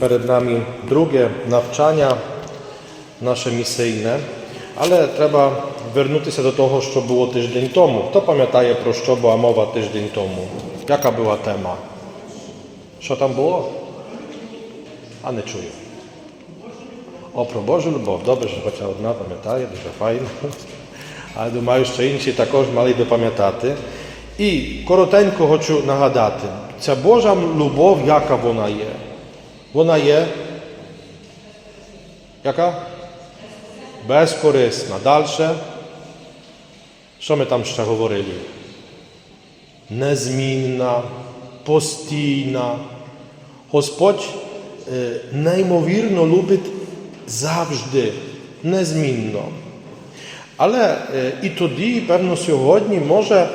Перед нami друге навчання наше місійне, але треба вернутися до того, що було тиждень тому. Хто пам'ятає, про що була мова тиждень тому? Яка була тема? Що там було? А не чую. О, про Божу любов. Добре, що хоча одна пам'ятає, дуже файно. Але думаю, що інші також мали би пам'ятати. І коротенько хочу нагадати, ця Божа любов, яка вона є. Вона є. Яка? Безкорисна. Далі. Що ми там ще говорили? Незмінна, постійна. Господь е, неймовірно любить завжди, незмінно. Але е, і тоді, певно, сьогодні може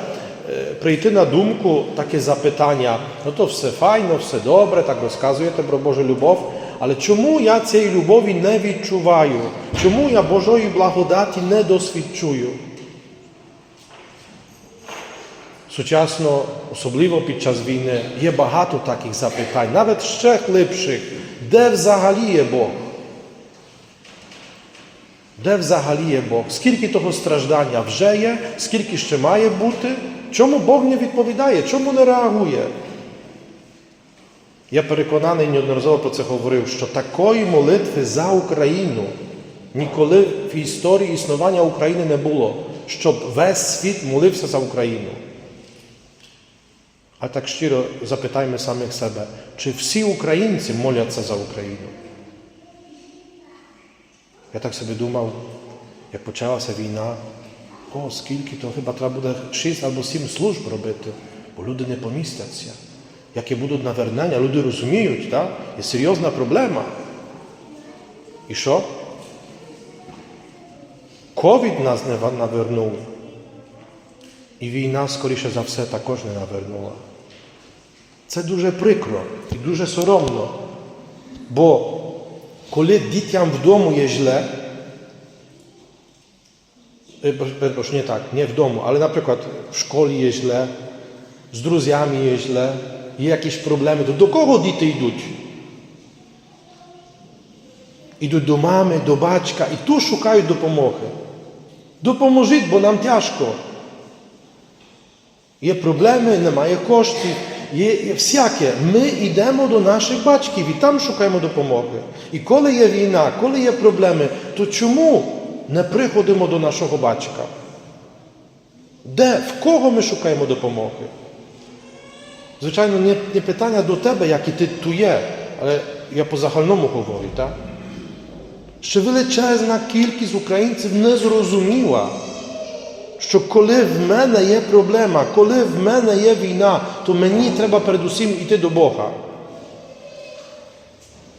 прийти на думку таке запитання: ну то все файно, все добре, так розказуєте про Божу любов. Але чому я цієї любові не відчуваю? Чому я Божої благодаті не досвідчую? Сучасно, особливо під час війни, є багато таких запитань, навіть ще глибших. Де взагалі є Бог? Де взагалі є Бог? Скільки того страждання вже є, скільки ще має бути? Чому Бог не відповідає? Чому не реагує? Я переконаний, неодноразово про це говорив, що такої молитви за Україну ніколи в історії існування України не було, щоб весь світ молився за Україну. А так щиро запитаймо самих себе, чи всі українці моляться за Україну? Я так собі думав, як почалася війна, о, скільки то хіба треба буде 6 або 7 служб робити, бо люди не помістяться. Яке будуть навернення, люди розуміють, так? є серйозна проблема. І що? Ковід нас не навернув. І війна, скоріше за все, також не навернула. Це дуже прикро і дуже соромно. Бо коли дітям вдома є źle, Перепрошую, nie tak, nie w domu, ale na przykład w szkole jest źle, z друзями є źle, є якісь проблеми, то до кого діти йдуть? Ідуть до мами, до батька і тут шукають допомоги. Допоможіть, бо нам тяжко. Є проблеми, немає коштів, є, всяке. Ми йдемо до наших батьків і там шукаємо допомоги. І коли є війна, коли є проблеми, то чому не приходимо до нашого батька? Де, в кого ми шукаємо допомоги? Звичайно, не, не питання до тебе, як і ти тут є, але я по загальному говорю, так? Що величезна кількість українців не зрозуміла, що коли в мене є проблема, коли в мене є війна, то мені треба передусім йти до Бога.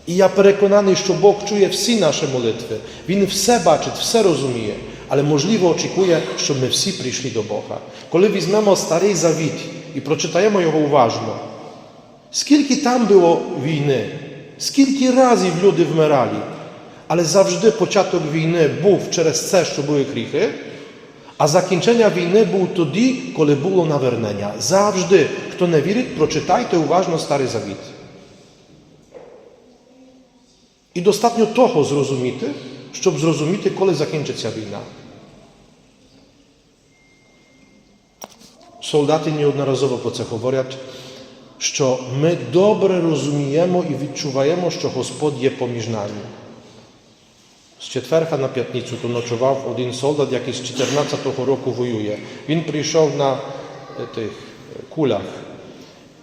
І я переконаний, що Бог чує всі наші молитви. Він все бачить, все розуміє, але можливо очікує, щоб ми всі прийшли до Бога. Коли візьмемо старий завіт і прочитаємо його уважно, скільки там було війни, скільки разів люди вмирали, але завжди початок війни був через це, що були гріхи, а закінчення війни був тоді, коли було навернення. Завжди, хто не вірить, прочитайте уважно старий завіт. І достатньо того зрозуміти, щоб зрозуміти, коли закінчиться війна. Солдати неодноразово про це говорять, що ми добре розуміємо і відчуваємо, що Господь є поміж нами. З четверга на п'ятницю то ночував один солдат, який з 14-го року воює. Він прийшов на тих кулях,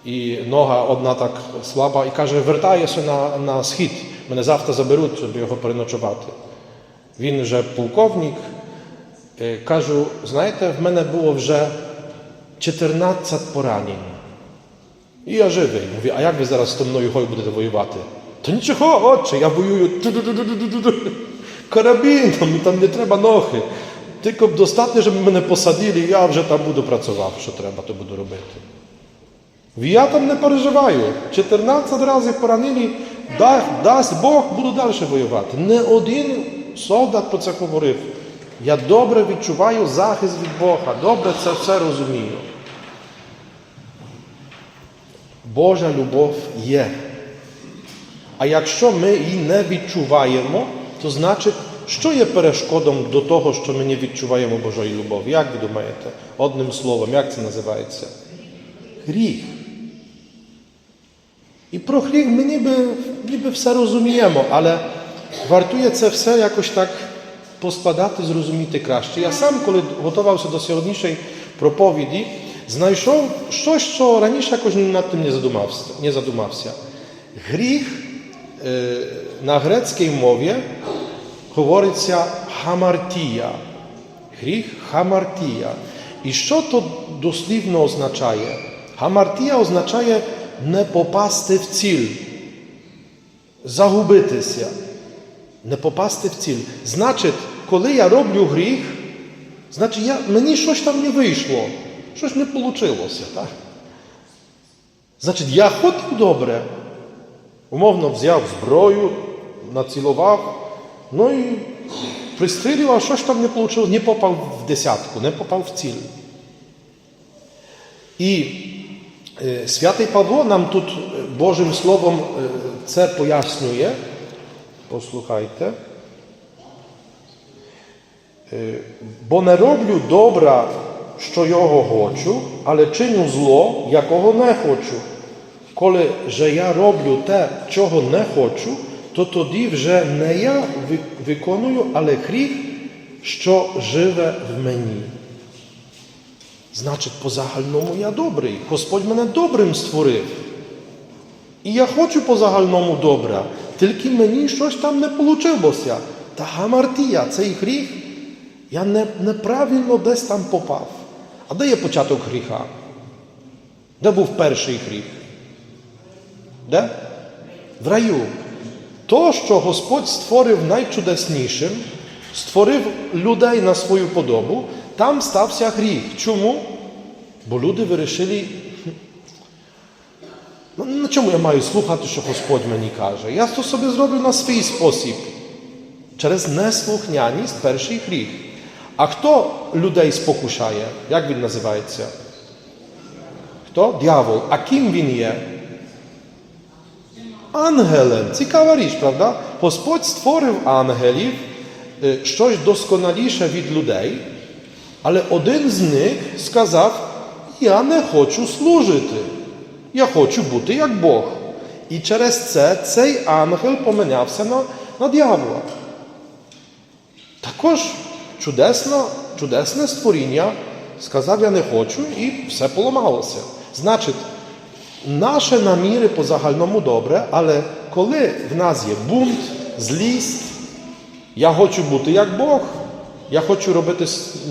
і нога одна так слаба, і каже, вертаюся на, на схід, мене завтра заберуть, щоб його переночувати. Він вже полковник. Е, Кажу, знаєте, в мене було вже 14 поранень. І я живий. Mówię, а як ви зараз з мною гой будете воювати? Та нічого, отче, я воюю. Карабін, там, не треба ноги. Тільки б достатньо, щоб мене посадили, я вже там буду працювати, що треба, то буду робити. Я там не переживаю. 14 разів поранили, дасть, дасть Бог, буду далі воювати. Не один солдат про це говорив. Я добре відчуваю захист від Бога, добре це все розумію. Божа любов є. А якщо ми її не відчуваємо, то значить, що є перешкодом до того, що ми не відчуваємо Божої любові? Як ви думаєте? Одним словом, як це називається? Гріх. І про гріх ми ніби, ніби все розуміємо, але вартує це все якось так поскладати, зрозуміти краще. Я сам, коли готувався до сьогоднішньої проповіді, знайшов щось, що раніше якось над тим не задумався. Не задумався. Гріх е, на грецькій мові говориться хамартія. Гріх хамартія. І що то дослівно означає? Хамартія означає не попасти в ціль, загубитися, не попасти в ціль. Значить, коли я роблю гріх, значить я, мені щось там не вийшло, щось не вийшло. Так? Значить, я хотів добре, умовно взяв зброю, націлував, ну і пристрілив, а щось там не вийшло, не попав в десятку, не попав в ціль. І е, святий Павло нам тут е, Божим Словом е, це пояснює. Послухайте. Е, Бо не роблю добра, що його хочу, але чиню зло, якого не хочу. Коли же я роблю те, чого не хочу, то тоді вже не я виконую, але гріх, що живе в мені. Значить, по загальному я добрий. Господь мене добрим створив. І я хочу по загальному добра, тільки мені щось там не вийшло. Та гамартія, цей гріх, я не, неправильно десь там попав. А де є початок гріха? Де був перший гріх? Де? В раю. То, що Господь створив найчудеснішим, створив людей на свою подобу, там стався гріх. Чому? Бо люди вирішили, ну, на чому я маю слухати, що Господь мені каже? Я то собі зроблю на свій спосіб. Через неслухняність перший гріх. А хто людей спокушає? Як він називається? Хто? Дьявол. А ким він є? Ангелем. Цікава річ, правда? Господь створив ангелів е, щось досконаліше від людей, але один з них сказав: Я не хочу служити, я хочу бути як Бог. І через це цей ангел помінявся на, на дьявола. Також чудесне, чудесне створіння сказав, я не хочу, і все поламалося. Значить, наше наміри по загальному добре, але коли в нас є бунт, злість, я хочу бути як Бог, я хочу робити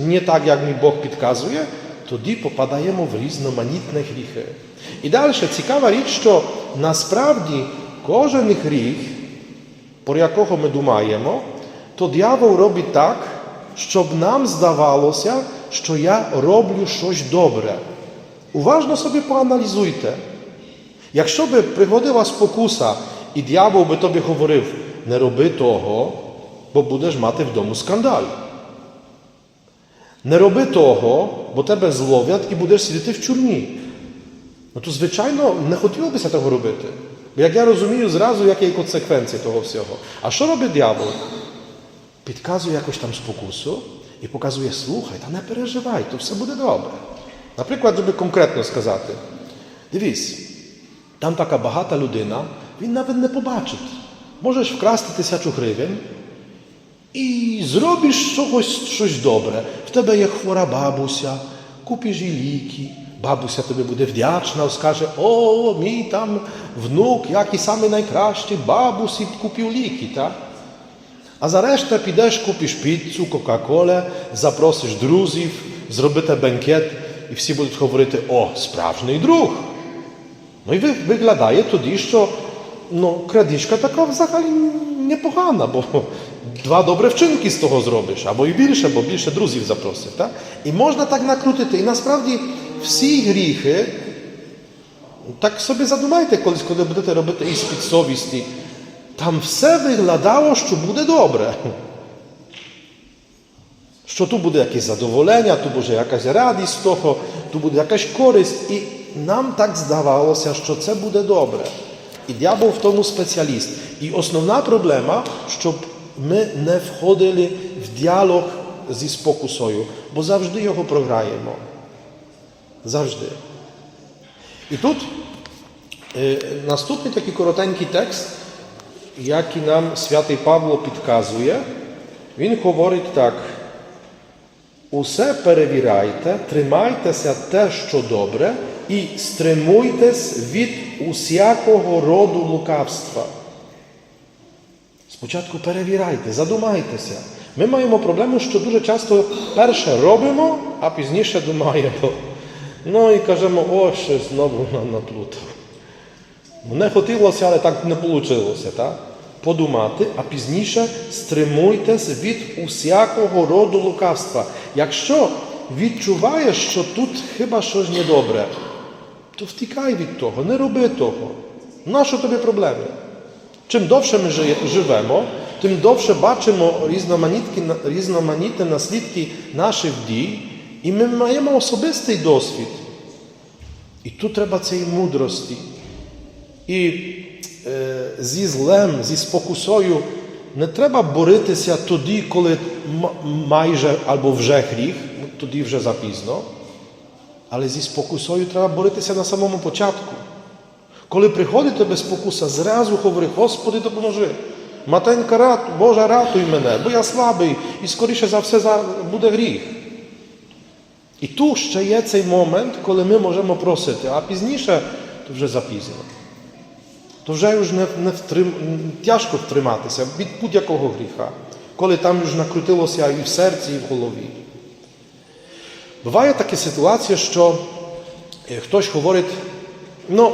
не так, як мій Бог підказує, тоді попадаємо в різноманітні гріхи. І далі цікава річ, що насправді кожен гріх, про якого ми думаємо, то диявол робить так, щоб нам здавалося, що я роблю щось добре. Уважно собі поаналізуйте. Якщо би пригодила спокуса, і дьявол би тобі говорив, не роби того, бо будеш мати вдома скандаль. Не роби того, бо тебе зловлять і будеш сидіти в тюрмі. Ну то, звичайно, не хотілося того робити. Бо як я розумію, зразу які є консеквенції того всього. А що робить дьявол? Підказує якось там спокусу і показує, слухай, та не переживай, то все буде добре. Наприклад, щоб конкретно сказати, дивись, там така багата людина, він навіть не побачить. Можеш вкрасти тисячу гривень і зробиш чогось щось добре. В тебе є хвора бабуся, купиш їй ліки. Бабуся тобі буде вдячна, скаже, о, мій там внук, який самий найкращий, бабусі купив ліки. Так? А за решта підеш, купиш піцу, Кока-Коле, запросиш друзів, зробите бенкет, і всі будуть говорити, о, справжній друг. Ну і ви- виглядає тоді, що ну, крадіжка така взагалі непогана, бо два добре вчинки з того зробиш, або і більше, бо більше друзів запросив. Так? І можна так накрутити. І насправді всі гріхи, так собі задумайте колись, коли будете робити іспит совісті, там все виглядало, що буде добре. Що тут буде якесь задоволення, тут буде якась радість з того, тут буде якась користь. І нам так здавалося, що це буде добре. І дьявол в тому спеціаліст. І основна проблема, щоб ми не входили в діалог зі спокусою, бо завжди його програємо. Завжди. І тут е, наступний такий коротенький текст, який нам святий Павло підказує. Він говорить так. Усе перевіряйте, тримайтеся те, що добре, і стримуйтесь від усякого роду лукавства. Спочатку перевіряйте, задумайтеся. Ми маємо проблему, що дуже часто перше робимо, а пізніше думаємо. Ну і кажемо, о, щось знову на- наплутав. Не хотілося, але так не вийшло. Так? Подумати, а пізніше стримуйтесь від усякого роду лукавства. Якщо відчуваєш, що тут хіба щось недобре, то втікай від того, не роби того. Нащо тобі проблеми? Чим довше ми живемо, тим довше бачимо різноманітні, наслідки наших дій, і ми маємо особистий досвід. І тут треба цієї мудрості. І е, зі злем, зі спокусою не треба боротися тоді, коли майже або вже гріх, тоді вже запізно. Але зі спокусою треба боротися на самому початку. Коли приходить тебе спокуса, зразу говори, Господи, допоможи. Матенька, рат, Боже, ратуй мене, бо я слабий і скоріше за все буде гріх. І тут ще є цей момент, коли ми можемо просити, а пізніше то вже запізно. То вже już не, не втрим, тяжко втриматися від будь-якого гріха, коли там już накрутилося і в серці, і в голові. Буває така ситуація, що е, хтось говорить, ну,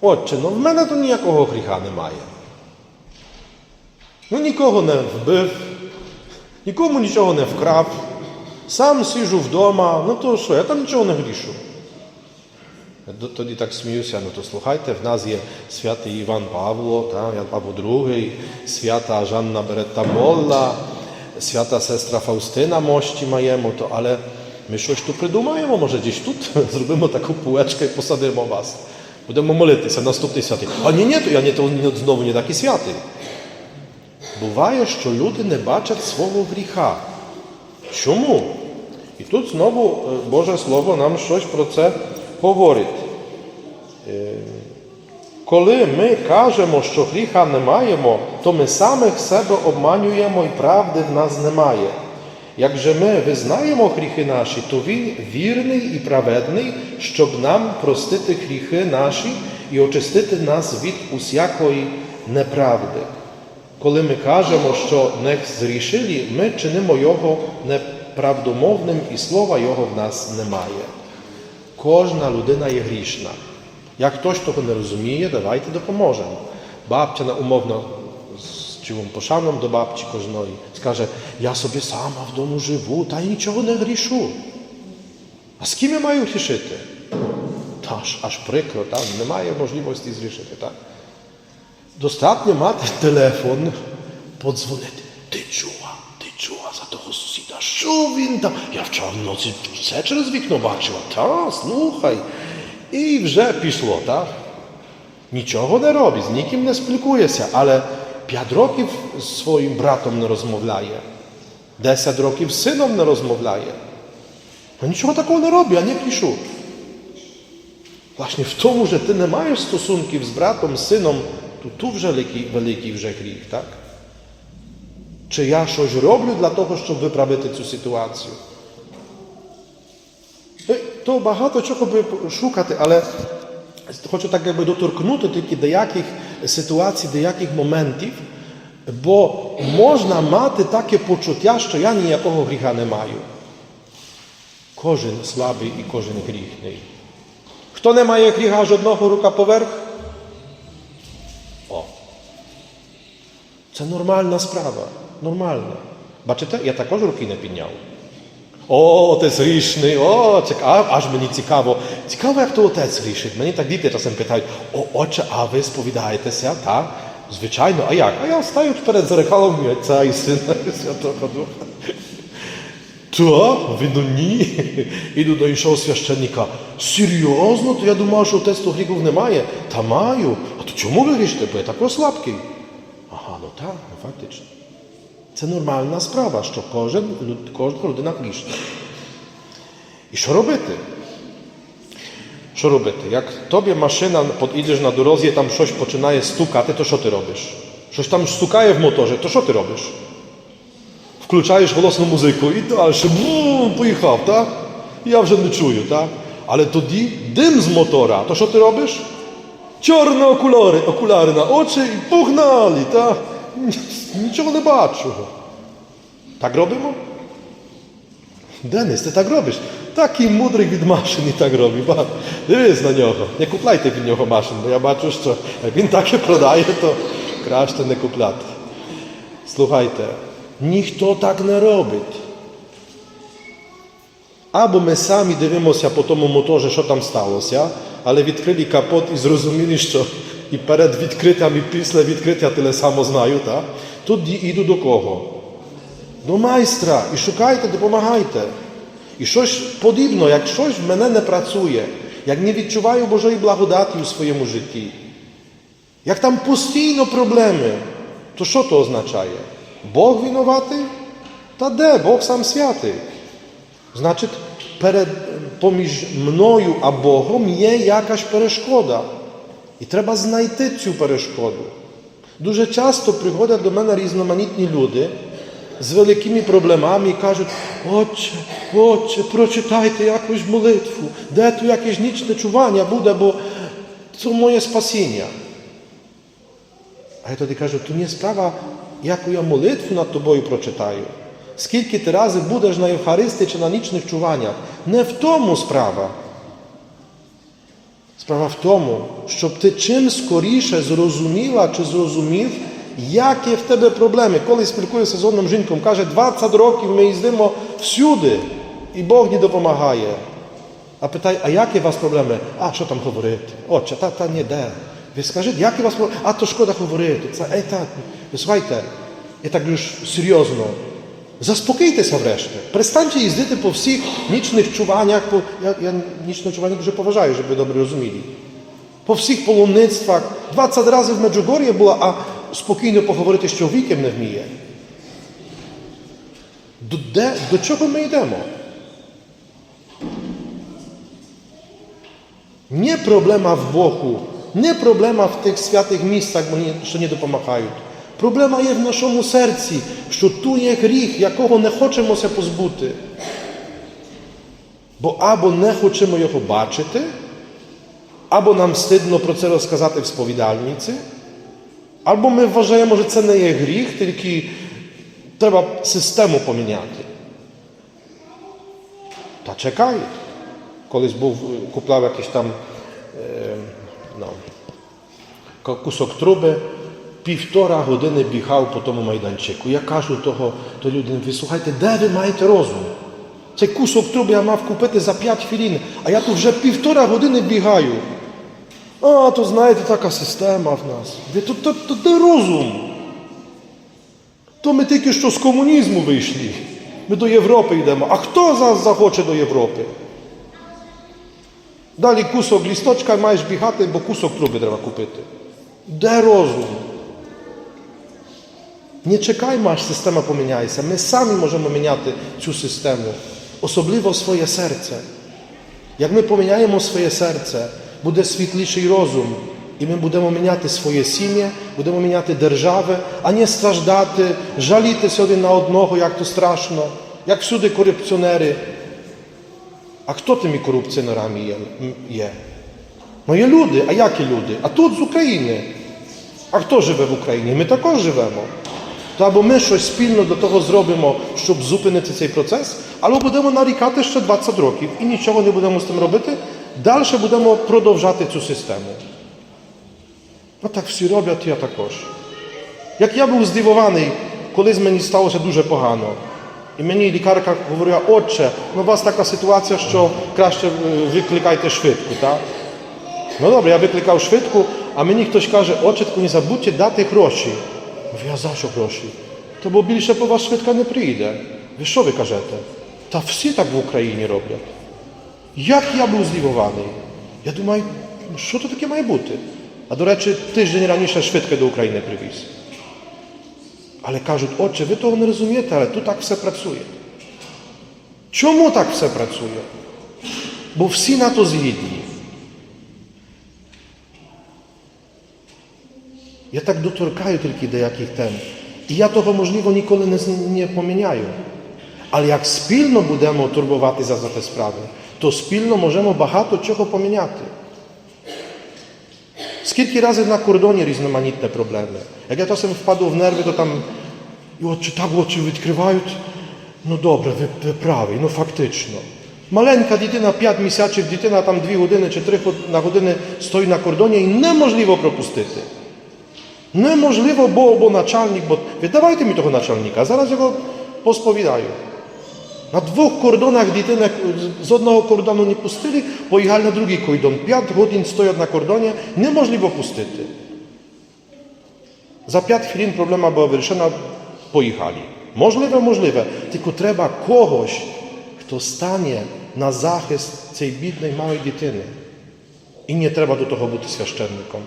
отче, ну в мене то ніякого гріха немає. Ну нікого не вбив, нікому нічого не вкрав, сам сижу вдома, ну то що, я там нічого не грішу. Д- Тоді так сміюся, ну то слухайте, в нас є святий Іван Павло, та, Ян Павло II, свята Жанна Беретта Молла, свята сестра Фаустина Мощі маємо, то, але ми щось тут придумаємо, може десь тут зробимо таку пулечку і посадимо вас. Будемо молитися, наступний святий. А ні, ні, то я не, то, знову не такий святий. Буває, що люди не бачать свого гріха. Чому? І тут знову Боже Слово нам щось про це говорить. Коли ми кажемо, що гріха не маємо, то ми самих себе обманюємо і правди в нас немає. Як ми визнаємо гріхи наші, то Він вірний і праведний, щоб нам простити гріхи наші і очистити нас від усякої неправди. Коли ми кажемо, що не зрішили, ми чинимо його неправдомовним і слова його в нас немає. Кожна людина є грішна. Як хтось того не розуміє, давайте допоможемо. Бабця умовно czułą poszaną do babci kożnoi. Skaże, ja sobie sama w domu żywu, ta niczego nie grzeszu. A z kim ja mają grzeszyty? Aż, aż prykro, tam nie mają możliwości zgrzeszyć, tak? Dostatnio ma ten telefon, podzwonię, ty czuła, ty czuła za to Hossida, szowinda. Ja wczoraj w nocy seczę z wikno baczyła, ta, słuchaj. I wrze piszło, tak? Niczego nie robi, z nikim nie splikuje się, ale 5 років з своїм братом не розмовляє, 10 років з сином не розмовляє. No нічого такого не роблю, а не пишу. Власне, в тому, що ти не маєш стосунків з братом, сином, то ту вже великий, великий вже гріх, так? Чи я щось роблю для того, щоб виправити цю ситуацію? Е, то багато чого би шукати, але хочу так якби доторкнути тільки деяких ситуацій, деяких моментів, бо можна мати таке почуття, що я ніякого гріха не маю. Кожен слабий і кожен гріхний. Хто не має гріха жодного рука поверх? О. Це нормальна справа. Нормальна. Бачите, я також руки не підняв. О, отець грішний, о, цікаво, аж мені цікаво. Цікаво, як то отець грішить. Мені так діти часом питають, о, отче, а ви сповідаєтеся, так? Звичайно, а як? А я стаю перед зеркалом і Отця і Сина і Святого Духа. Та? No ні. Іду до іншого священника. Серйозно? То я думав, що отець то гріхів немає. Та маю. А то чому ви грішите? Бо я також слабкий. Ага, ну так, ну фактично. Це нормальна справа, що кожен, люд- кожна людина грішна. І що робити? Що робити? Як тобі машина, підійдеш на дорозі, там щось починає стукати, то що ти робиш? Щось там стукає в моторі, то що ти робиш? Включаєш голосну музику і далі, бум, поїхав, так? Я вже не чую, так? Але тоді дим з мотора, то що ти робиш? Чорні окуляри, окуляри на очі і погнали, так? Нічого не бачу. Так робимо? Денис, ти так робиш? Такий мудрий від машин і так робить. Дивись на нього. Не купляйте від нього машин, бо я бачу, що як він так і продає, то краще не купляти. Слухайте, ніхто так не робить. Або ми самі дивимося по тому моторі, що там сталося, але відкрили капот і зрозуміли, що і перед відкриттям, і після відкриття теле само знаю, так? Тут іду до кого? До майстра і шукайте, допомагайте. І щось подібно, як щось в мене не працює, як не відчуваю Божої благодаті у своєму житті, як там постійно проблеми, то що то означає? Бог винуватий? Та де? Бог сам святий. Значить, перед, поміж мною а Богом є якась перешкода. І треба знайти цю перешкоду. Дуже часто приходять до мене різноманітні люди з великими проблемами і кажуть, отче, отче, прочитайте якусь молитву, де tu jakieś нічне чування буде, бо це моє спасіння. А я тоді кажу, то не справа, яку я молитву над тобою прочитаю. Скільки ти рази будеш на Євхаристі чи на нічних чуваннях? Не в тому справа. Справа в тому, щоб ти чим скоріше зрозуміла чи зрозумів, які в тебе проблеми. Коли спілкуюся з одним жінком, каже, 20 років ми їздимо всюди, і Бог не допомагає. А питай, а які у вас проблеми? А що там говорити? Отче, та, та ні де. Ви скажіть, які у вас проблеми? А то шкода говорити. Це, ей, та, ви слухайте, я так дуже серйозно. Заспокійтеся врешті. Перестаньте їздити по всіх нічних чуваннях. По... Я, я нічне чування дуже поважаю, щоб ви добре розуміли. По всіх полонництвах. 20 разів в Меджугор'ї була, а спокійно поговорити з чоловіком не вміє. До, де, до чого ми йдемо? Nie problema w Bogu, nie problema в тих святих місцях, бо ні- що не допомагають. Проблема є в нашому серці, що ту є гріх, якого не хочемося позбути. Бо або не хочемо його бачити, або нам стидно про це розказати в сповідальниці, або ми вважаємо, що це не є гріх, тільки треба систему поміняти. Та чекай. Колись був, купляв якийсь там е, ну, кусок труби, півтора години бігав по тому майданчику. Я кажу того, то людям, ви слухайте, де ви маєте розум? Цей кусок труби я мав купити за 5 хвилин, а я тут вже півтора години бігаю. А, то знаєте, така система в нас. Ви, то, то, то де розум? То ми тільки що з комунізму вийшли. Ми до Європи йдемо. А хто з нас захоче до Європи? Далі кусок лісточка маєш бігати, бо кусок труби треба купити. Де розум? Не чекаймо, аж система поміняється. Ми самі можемо міняти цю систему, особливо своє серце. Як ми поміняємо своє серце, буде світліший розум, і ми будемо міняти своє сім'я, будемо міняти держави, а не страждати, жалітися один на одного, як то страшно, як всюди корупціонери. А хто тими корупціонерами є? Ну є люди, а які люди? А тут з України. А хто живе в Україні? Ми також живемо. То або ми щось спільно до того зробимо, щоб зупинити цей процес, або будемо нарікати ще 20 років і нічого не будемо з тим робити, далі будемо продовжати цю систему. Ну так всі роблять, я також. Як я був здивований, колись мені сталося дуже погано. І мені лікарка говорила, отче, ну у вас така ситуація, що краще е, викликайте швидку, так? Ну добре, я викликав швидку, а мені хтось каже, отче, не забудьте дати гроші. Mówię, а за що гроші? То бо більше по вас швидка не приїде. Ви що ви кажете? Та всі так в Україні роблять. Як я був здивований. Я думаю, що то таке має бути? А до речі, тиждень раніше швидко до України привіз. Але кажуть, отче, ви того не розумієте, але тут так все працює. Чому так все працює? Бо всі на то згідні. Я так доторкаю тільки деяких тем. І я того, можливо, ніколи не, не поміняю. Але як спільно будемо турбуватися за те справи, то спільно можемо багато чого поміняти. Скільки разів на кордоні різноманітні проблеми. Як я часом впаду в нерви, то там і очі так очі відкривають. Ну добре, ви, праві, ну фактично. Маленька дитина, 5 місяців, дитина там 2 години чи 3 на години стоїть на кордоні і неможливо пропустити. Неможливо, бо, бо начальник, бо віддавайте мені того начальника, а зараз його посповідаю. На двох кордонах дитина з одного кордону не пустили, поїхали на другий кордон. П'ять годин стоять на кордоні, неможливо пустити. За п'ять хвилин проблема була вирішена, поїхали. Можливе, можливе. Тільки треба когось, хто стане на захист цієї бідної малої дитини. І не треба до того бути священником.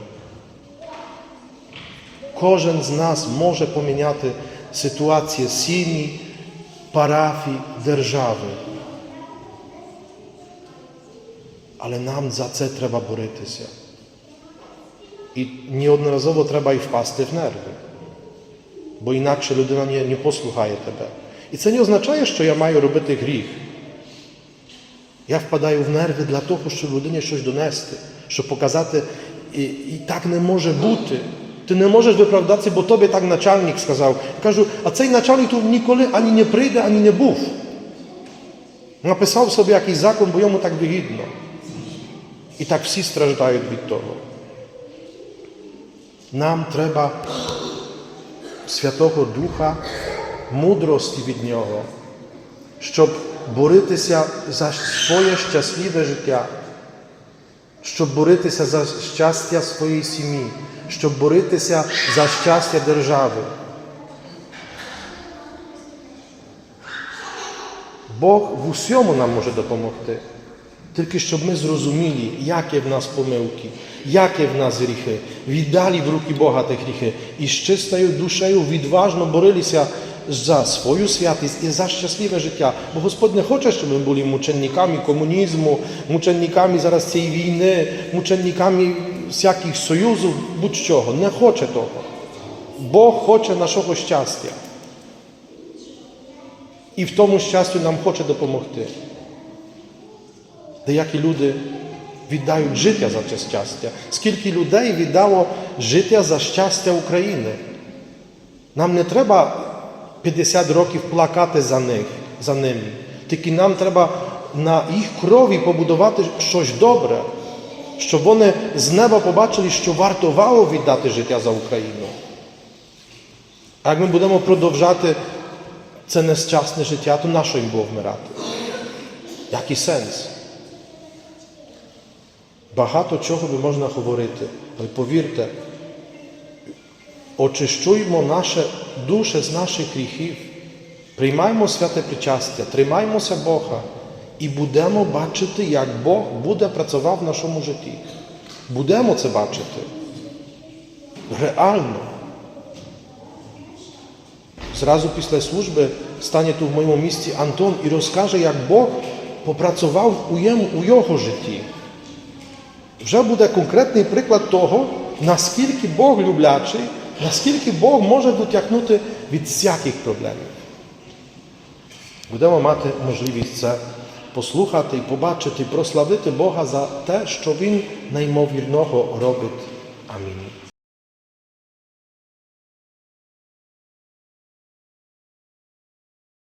Кожен з нас може поміняти ситуацію сім'ї, парафії, держави. Але нам за це треба боротися. І неодноразово треба і впасти в нерви. Бо інакше людина не, не послухає тебе. І це не означає, що я маю робити гріх. Я впадаю в нерви для того, щоб людині щось донести, щоб показати, і, і так не може бути. Ти не можеш виправдатися, бо тобі так начальник сказав. Кажу, а цей начальник тут ніколи ані не прийде, ані не був. Написав собі якийсь закон, бо йому так вигідно. І так всі страждають від того. Нам треба Святого Духа, мудрості від Нього, щоб боротися за своє щасливе життя, щоб боротися за щастя своєї сім'ї, щоб боротися за щастя держави. Бог в усьому нам може допомогти. Тільки щоб ми зрозуміли, які в нас помилки, які в нас гріхи, віддали в руки Бога ті гріхи і з чистою душею відважно боролися за свою святість і за щасливе життя. Бо Господь не хоче, щоб ми були мучениками комунізму, мучениками зараз цієї війни, мучениками всяких союзів, будь-чого. Не хоче того. Бог хоче нашого щастя. І в тому щастю нам хоче допомогти. Деякі люди віддають життя за це щастя. Скільки людей віддало життя за щастя України? Нам не треба 50 років плакати за них, за ними. Тільки нам треба на їх крові побудувати щось добре, щоб вони з неба побачили, що вартувало віддати життя за Україну. А як ми будемо продовжати це нещасне життя, то на що їм було вмирати? Який сенс? Багато чого би можна говорити, але повірте, очищуємо наші душі з наших гріхів, приймаємо святе причастя, тримаємося Бога і будемо бачити, як Бог буде працював в нашому житті. Будемо це бачити. Реально. Зразу після служби стане тут в моєму місці Антон і розкаже, як Бог попрацював у його житті. Вже буде конкретний приклад того, наскільки Бог люблячий, наскільки Бог може дотягнути від всяких проблем. Будемо мати можливість це послухати і побачити, прославити Бога за те, що Він неймовірного робить. Амінь.